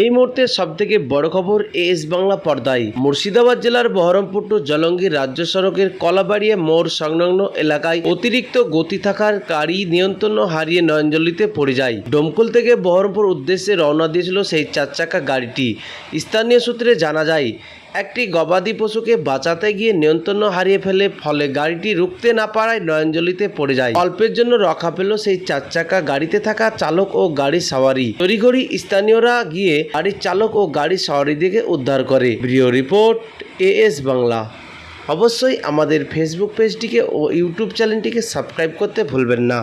এই মুহূর্তে সব থেকে বড় খবর এস বাংলা পর্দায়। মুর্শিদাবাদ জেলার বহরমপুর টু জলঙ্গির রাজ্য সড়কের কলাবাড়িয়া মোড় সংলগ্ন এলাকায় অতিরিক্ত গতি থাকার গাড়ি নিয়ন্ত্রণ হারিয়ে নয়নজলিতে পড়ে যায়। ডমকল থেকে বহরমপুর উদ্দেশ্যে রওনা দিয়েছিল সেই চার চাকা গাড়িটি। স্থানীয় সূত্রে জানা যায় একটি গবাদি পশুকে বাঁচাতে গিয়ে নিয়ন্ত্রণ হারিয়ে ফেলে, ফলে গাড়িটি রুখতে না পারায় নয়নজলিতে পড়ে যায়। অল্পের জন্য রক্ষা পেল সেই চার চাকা গাড়িতে থাকা চালক ও গাড়ির সাওয়ারি। তড়িঘড়ি স্থানীয়রা গিয়ে গাড়ির চালক ও গাড়ির সাওয়ারিদিকে উদ্ধার করে। প্রিয় রিপোর্ট, এএস বাংলা। অবশ্যই আমাদের ফেসবুক পেজটিকে ও ইউটিউব চ্যানেলটিকে সাবস্ক্রাইব করতে ভুলবেন না।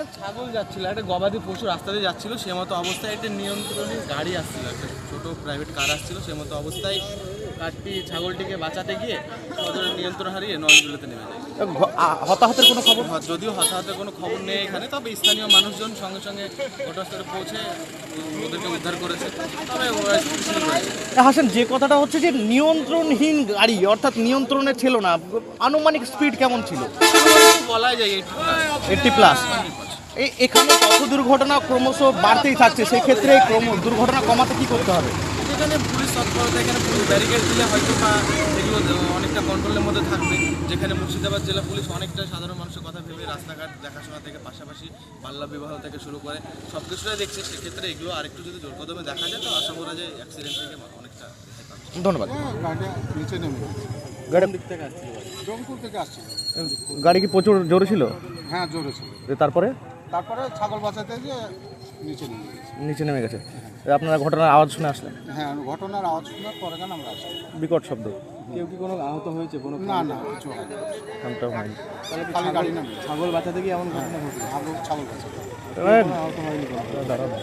একটা ছাগল যাচ্ছিল একটা গবাদি পশু রাস্তা দিয়ে যাচ্ছিল সে মতো অবস্থায় একটা নিয়ন্ত্রণে গাড়ি আসছিল একটা ছোট প্রাইভেট কার আসছিল সে মতো অবস্থায় কারটি ছাগলটিকে বাঁচাতে গিয়ে ওদের নিয়ন্ত্রণ হারিয়ে নলগুলোতে নেমে যায়। হতাহতের কোনো খবর? যদিও হতাহতের কোনো খবর নেই এখানে তবে স্থানীয় মানুষজন সঙ্গে সঙ্গে ঘটনাস্থলে পৌঁছে ওদেরকে উদ্ধার করেছে তবে হাসান যে কথাটা হচ্ছে যে নিয়ন্ত্রণহীন গাড়ি অর্থাৎ নিয়ন্ত্রণে ছিল না আনুমানিক স্পিড কেমন ছিল? বলা যায় এইটটি প্লাস এখানে পথ দুর্ঘটনা ক্রমশ বাড়তেই থাকছে সেই ক্ষেত্রে ক্রম- দুর্ঘটনা কমাতে কি করতে হবে? এখানে পুলিশ তৎপরতা এখানে পুলিশ ব্যারিকেড দিলে হয়তো বা এগুলো অনেকটা কন্ট্রোলের মধ্যে থাকবে। যেখানে মুর্শিদাবাদ জেলা পুলিশ অনেকটা সাধারণ মানুষের কথা ভেবে রাস্তাঘাট দেখাশোনা থেকে পাশাপাশি বাল্য বিবাহ থেকে শুরু করে সব কিছুটাই দেখছে। সেক্ষেত্রে এগুলো আরেকটু যদি জোর কদমে দেখা যায় তো আশা করা যায় অ্যাক্সিডেন্ট থেকে অনেকটা ধন্যবাদ। গাড়ি কি প্রচুর জোরে ছিল? হ্যাঁ জোরে ছিল। তারপরে? তারপরে ছাগল বাঁচাতে যে নিচে নেমে গেছে। নিচে নেমে গেছে। আপনারা ঘটনার আওয়াজ শুনে আসলেন? হ্যাঁ ঘটনার আওয়াজ শোনার পরে কেন আমরা আসলাম বিকট শব্দ। কেউ কি কোনো আহত হয়েছে? কোনো না না কিছু হয়নি। ঘন্টাও হয়নি খালি গাড়ি নামে। ছাগল বাঁচাতে গিয়ে এমন ঘটনা ঘটে ছাগল ছাগল বাঁচাতে মানে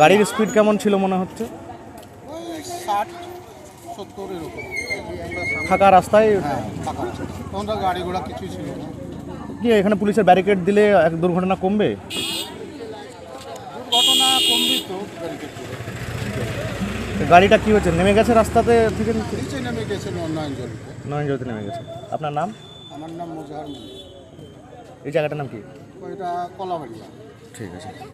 গাড়ির স্পিড কেমন ছিল মনে হচ্ছে? ওই ষাট সত্তর এরকম। ফাঁকা রাস্তায়? হ্যাঁ ফাঁকা আছে। তখন তো গাড়ি ঘোড়া কিছুই ছিল না। কি এখানে পুলিশের ব্যারিকেড দিলে এক দুর্ঘটনা কমবে? ঘটনা কমবি তো ব্যারিকেড গাড়িটা কি হচ্ছে নেমে গেছে রাস্তাতে থেকে? নিচে নেমে গেছে নেমে গেছে। আপনার নাম? আমার নাম মোজাহার এই জায়গাটার নাম কি? কলাবাড়িয়া। ঠিক আছে।